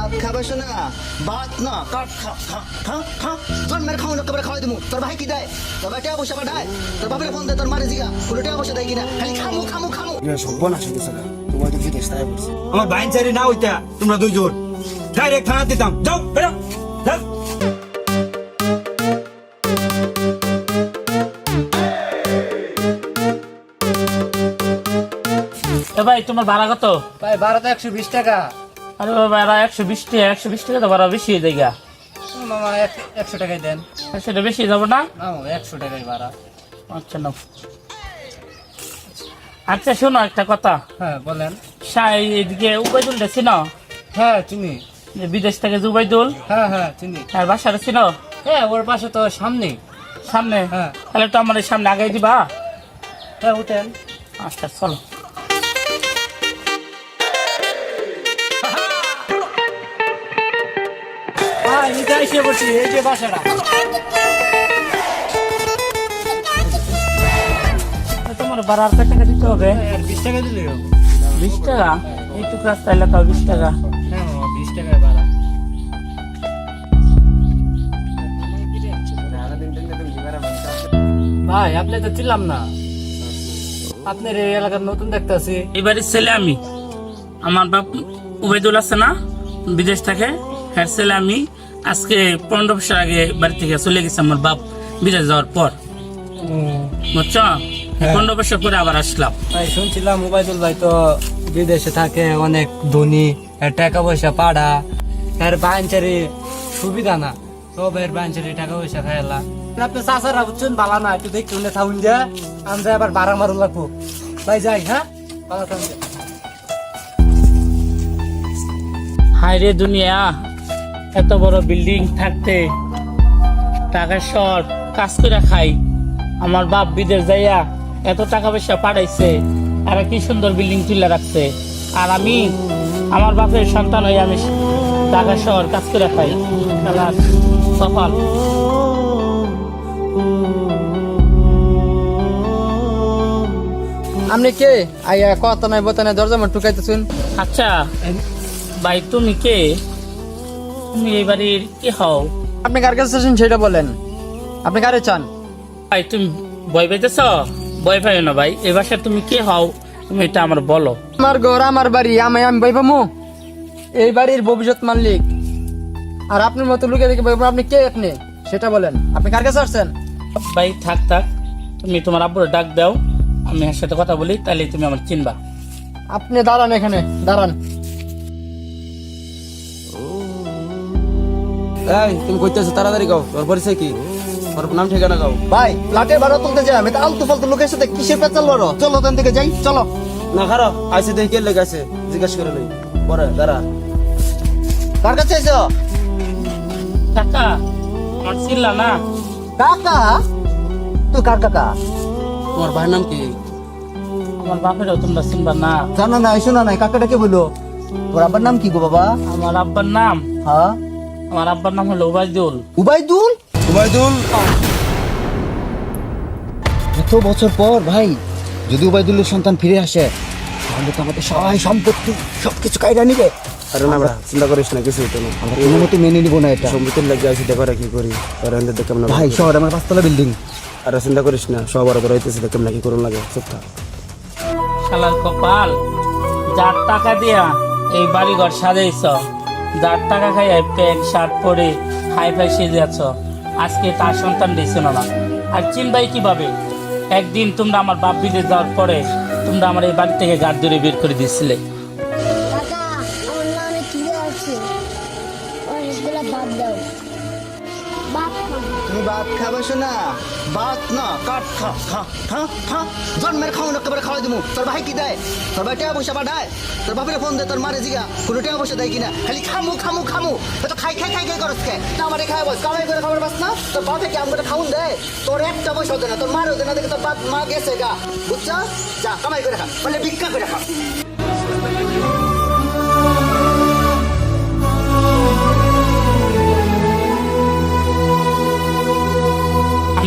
ভাত খাবে শোনা ভাত না কাট খা খা খা খা। জন্মের খাওয়ান একেবারে খাওয়াই দিমু। তোর ভাই কি দেয়? তোর ভাই টেয়া পয়সা পাঠায়? তোর বাপের ফোন দেয় তোর মারে জিগা। কোনো টেয়া পয়সা দেয় কিনা? খালি খামু খামু খামু। সর্বনাশ হইতেছে না তোমার তো বিদেশ তাই বলছে আমার বাইন চারি না হইতা তোমরা দুইজন। ডাইরেক্ট থানা দিতাম। যাও বেরো। যাও। এ ভাই তোমার ভাড়া কত? ভাই ভাড়া তো একশো বিশ টাকা। আরে বাবা একশো বিশ টাকা একশো বিশ টাকা তো ভাড়া বেশি হয়ে যায়। মামা এক- একশো টাকাই দেন। সেটা বেশি যাব না? একশো টাকাই ভাড়া। আচ্ছা না আচ্ছা শোনো একটা কথা। হ্যাঁ বলেন। সাই এদিকে উবাইদুল দেখছি না হ্যাঁ চিনি। বিদেশ থেকে যে উবাইদুল? হ্যাঁ হ্যাঁ চিনি। আর বাসাটা ছিল হ্যাঁ ওর পাশে তো সামনে। সামনে? হ্যাঁ। তাহলে তো আমার সামনে আগাই দিবা। হ্যাঁ উঠেন। আচ্ছা চলো। হ্যাঁ এটা এসে বসি এই যে বাসাটা। তোমার আর কয় টাকা দিতে হবে? বিশ টাকা দিলে বিশ টাকা? এইটুকু রাস্তা এলাকা বিশ টাকা। হ্যাঁ বিশ টাকায় ভাড়া। ভাই আপনি তো ছিলাম না। আপনার এই এলাকার নতুন দেখতে দেখতেছি। এবারে ছেলে আমি। আমার বাপ উবাইদুল আছে না? বিদেশ থেকে। হ্যাঁ ছেলে আমি। আজকে পনেরো বছর আগে বাড়ি থেকে চলে গেছে আমার বাপ বিদেশ যাওয়ার পর। বুঝছ? পনেরো বছর পরে আবার আসলাম। শুনছিলাম ওবায়দুল ভাই তো বিদেশে থাকে অনেক ধনী টাকা পয়সা পাড়া। এর বাঞ্চারি সুবিধা না। সব এর বাঞ্চারি টাকা পয়সা খাইলা আপনি চাষারা বুঝছেন বালা না একটু দেখতে উনি থাকুন যে। আমরা আবার বাড়া মারুন লাগবো। ভাই যাই হ্যাঁ? ভালো থাকুন হায় রে দুনিয়া। এত বড় বিল্ডিং থাকতে টাকা শর্ট কাজ করে খাই। আমার বাপ বিদেশ যাইয়া এত টাকা পয়সা পাঠাইছে আর কি সুন্দর বিল্ডিং তুলে রাখছে। আর আমি আমার বাপের সন্তান হয়ে আমি টাকা শহর কাজ করে খাই। খেলার সফল। আপনি কে? আইয়া কত নাই বত দরজা মার টুকাইতেছুন আচ্ছা ভাই তুমি কে? তুমি এই বাড়ির কে হও? আপনি কার কাছে আছেন সেটা বলেন। আপনি কারে চান? ভাই তুমি ভয় পাইতেছ? ভয় পাইও না ভাই এ বাসায় তুমি কে হও? তুমি এটা আমার বলো। আমার ঘর আমার বাড়ি আমি আমি বই পামু? এই বাড়ির ভবিষ্যৎ মালিক। আর আপনার মতো লোকে দেখে বই আপনি কে আপনি? সেটা বলেন। আপনি কার কাছে আসছেন? ভাই থাক থাক। তুমি তোমার আব্বুর ডাক দাও। আমি এর সাথে কথা বলি তাহলে তুমি আমার চিনবা। আপনি দাঁড়ান এখানে দাঁড়ান। এই তুমি কইতেছো তাড়াতাড়ি গাও তোর পরিচয় কি? তোর নাম ঠিকানা গাও। ভাই লাটের ভাড়া তুলতে যাই আমি তো আলতু ফালতু লোকের সাথে কিসের পেঁচাল বড় চলো ওখান থেকে যাই চলো। না খারো আইসে দেখি কে লেগে আছে জিজ্ঞাসা করে লই। পরে দাঁড়া। কার কাছে এসো টাকা আমার চিনলা না। কাকা? তুই কার কাকা? তোমার ভাইয়ের নাম কি? আমার বাপেরও তোমরা চিনবা না। জানো না শোনা নাই কাকাটা কে বলল তোর আব্বার নাম কি গো বাবা? আমার আব্বার নাম হ্যাঁ? আমার আব্বার নাম হলো ওবায়দুল উবাইদুল? উবাইদুল। এত বছর পর ভাই যদি উবাইদুলের সন্তান ফিরে আসে তাহলে তো আমাদের সবাই সম্পত্তি সবকিছু কায়দা নিবে। আরে না বড়া, চিন্তা করিস না কিছু না। আমরা কোনো মতে মেনে নিব না এটা। সম্পত্তির লাগে দেখো কি করি। আর দেখে আমরা ভাই শহর আমার পাঁচতলা বিল্ডিং আর চিন্তা করিস না সব বড় বড় হইতেছে দেখে আমরা কি করুন লাগে চুপ থাক। শালার কপাল যার টাকা দিয়া এই বাড়ি ঘর সাজাইছ যার টাকা খাই প্যান্ট, শার্ট পরে হাই ফাই সেজে আছো। আজকে তার সন্তান দিয়েছিল না আর চিনবাই কীভাবে? একদিন তোমরা আমার বাপ বিদেশ যাওয়ার পরে তোমরা আমার এই বাড়ি থেকে গাড় ধরে বের করে দিয়েছিলে। ভাত খাবে শোনা ভাত না কাট খা খা খা খা। জন্মের খাওয়ান, একেবারে খাওয়াই দিমু। তোর ভাই কি দেয়? তোর ভাই টেয়া পয়সা পাঠায়? তোর বাপের ফোন দেয় তোর মারে জিগা। কোনো টেয়া পয়সা দেয় কিনা? খালি খামু খামু খামু। তো খাই খাই খাই খাই করস কে? না আমারে খাই বস, কামাই করে খাবার বাস না? তোর বাপে কি আমাকে খাউন দেয়? তোর একটা পয়সা দেয় না, তোর মারও দেয় না, দেখে তোর বাপ মা গেছে গা। বুঝছা? যা, কামাই করে খা, বলে ভিক্ষা করে খা।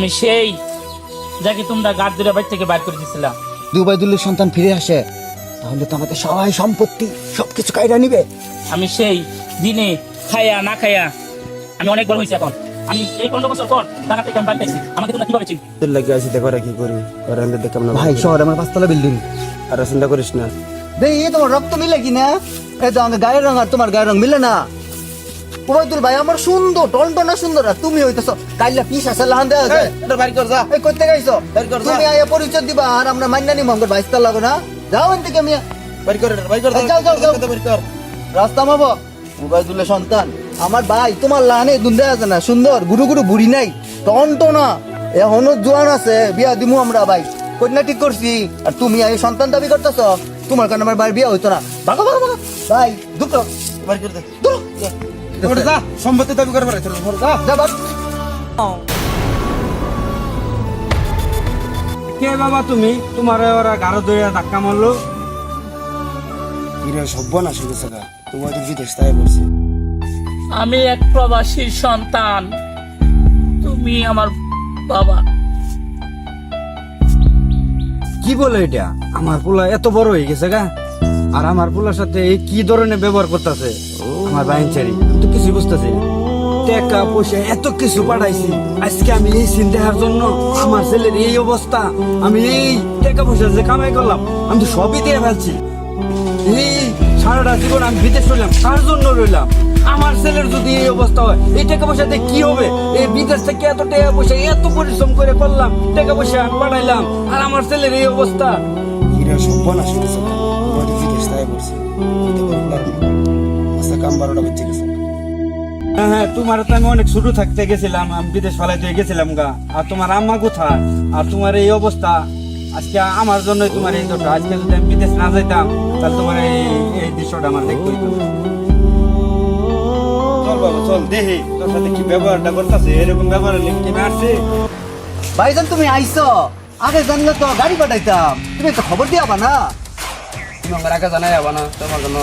আমি সেই যাকে তোমরা গাড় ধরে বাড়ি থেকে বাইর করে দিয়েছিলাম যদি সন্তান ফিরে আসে তাহলে তো আমাদের সবাই সম্পত্তি সবকিছু কায়দা নিবে। আমি সেই দিনে খাইয়া না খাইয়া আমি অনেক বড় হয়েছি এখন। আমি এই পনেরো বছর পর টাকা থেকে আমি পাল্টাইছি আমাকে তোমরা কীভাবে চিনবে? তোর লাগে আসি দেখো কি করি। আর আমি দেখে আমরা ভাই শহর আমার পাঁচতলা বিল্ডিং আর চিন্তা করিস না। দেই এই তোমার রক্ত মিলে কি না এই তো আমার গায়ের রং আর তোমার গায়ের রং মিলে না। ওবায়দুল ভাই আমার সুন্দর টনটনা সুন্দর। আর তুমি হইতেছ কাইলা পিস আছে লাহান দেওয়া যায় বাড়ি কর যা। এই করতে গাইছো বের কর, যা। তুমি আয়া পরিচয় দিবা আর আমরা মান্না নি মঙ্গল বাইশ লাগো না। যাও এন থেকে মিয়া। বাড়ি কর বাড়ি কর যাও, যাও, যাও। বাড়ি কর। রাস্তা মাবো উবায়দুল্লাহ সন্তান। আমার ভাই তোমার লাহানে দুন্দে আছে না? সুন্দর গুরু গুরু বুড়ি নাই টনটনা। এখনও জোয়ান আছে বিয়া দিমু আমরা ভাই। কন্যা ঠিক করছি? আর তুমি এই সন্তান দাবি করতেছ? তোমার কারণে আমার বাড়ির বিয়া হইতো না। ভাগো ভাগো ভাগো। ভাই দুটো। বাড়ি কর দে যা সম্পত্তি দাবি করবার যা যা কে বাবা তুমি? তোমার ওরা ধরে ধাক্কা মারলো। হয়ে গেছে গা। তোমার তো বিদেশ তাই বলছে। আমি এক প্রবাসীর সন্তান। তুমি আমার বাবা। কি বলে এটা? আমার পোলা এত বড় হয়ে গেছে গা। আর আমার পোলার সাথে এই কি ধরনের ব্যবহার করতেছে? আমার বাইনচারি আমি তো কিছু বুঝতেছি। টাকা, পয়সা, এত কিছু পাঠাইছি। আজকে আমি এই সিন দেখার জন্য আমার ছেলের এই অবস্থা। আমি এই টাকা, পয়সা যে কামাই করলাম, আমি তো সবই দিয়ে ফেলছি। এই সারাটা জীবন আমি বিদেশ রইলাম, কার জন্য রইলাম? আমার ছেলের যদি এই অবস্থা হয়, এই টাকা পয়সাতে কি হবে? এই বিদেশ থেকে এত টাকা পয়সা, এত পরিশ্রম করে করলাম, টাকা পয়সা পাঠাইলাম, আর আমার ছেলের এই অবস্থা। তোমার তো বিদেশ তাই বলছে কাম বারোটা বেঁচে গেছে। হ্যাঁ হ্যাঁ তোমার তো আমি অনেক ছোট থাকতে গেছিলাম আমি বিদেশ ফালাইতে গেছিলাম গা। আর তোমার আম্মা কোথায়? আর তোমার এই অবস্থা? আজকে আমার জন্যই তোমার এই দশা আজকে যদি আমি বিদেশ না যাইতাম তাহলে তোমার এই এই দৃশ্যটা আমার দেখতে চল বাবা চল দেখি তোর সাথে কি ব্যবহারটা করতেছে। এরকম ব্যবহার লিখে আসছে ভাইজান তুমি আইছো আগে জানলে তো গাড়ি পাঠাইতাম। তুমি একটা খবর দিয়াবা না? তুমি আমার আগে জানাই না তোমার জন্য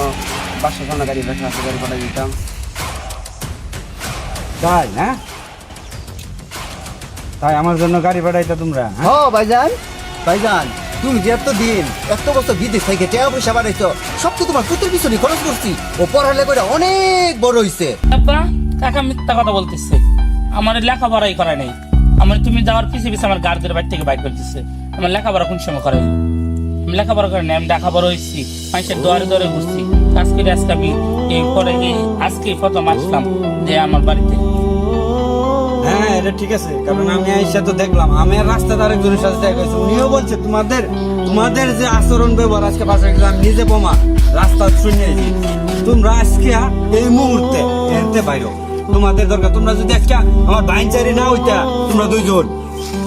বাসা সামনে গাড়ি রাখা আছে গাড়ি পাঠাই দিতাম। তাই না? তাই আমার জন্য গাড়ি পাঠাইতা তোমরা হ্যাঁ? হ ভাইজান। ভাইজান তুমি যে এত দিন এত বছর বিদেশ থেকে টাকা পয়সা বাড়াইছো সব তো তোমার পুত্রের পিছনে খরচ করছি। ও পড়ালে করে অনেক বড় হইছে। আব্বা কাকা মিথ্যা কথা বলতেছে। আমার লেখাপড়াই করা নেই। আমার তুমি যাওয়ার পিছে পিছে আমার গার্ডদের বাড়ি থেকে বাইক করতেছে আমার লেখাপড়া কোন সময় করাই আমি লেখাপড়া করি না আমি লেখাপড়া হয়েছি মানুষের দোয়ারে দোয়ারে ঘুরছি। আজকে আজকে আমি এই পরে এই আজকে প্রথম আসলাম যে আমার বাড়িতে। হ্যাঁ এটা ঠিক আছে কারণ আমি আইসা তো দেখলাম আমি আর রাস্তাতে আরেকজনের সাথে দেখা হয়েছে। উনিও বলছে তোমাদের তোমাদের যে আচরণ ব্যবহার আজকে পাশে আমি নিজে বোমা রাস্তা শুনে তোমরা আজকে এই মুহূর্তে এনতে বাইরো তোমাদের দরকার তোমরা যদি আজকে আমার বাইনচারি না হইতা তোমরা দুইজন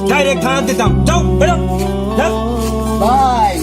ডাইরেক্ট থানা দিতাম যাও বেরো। ভাই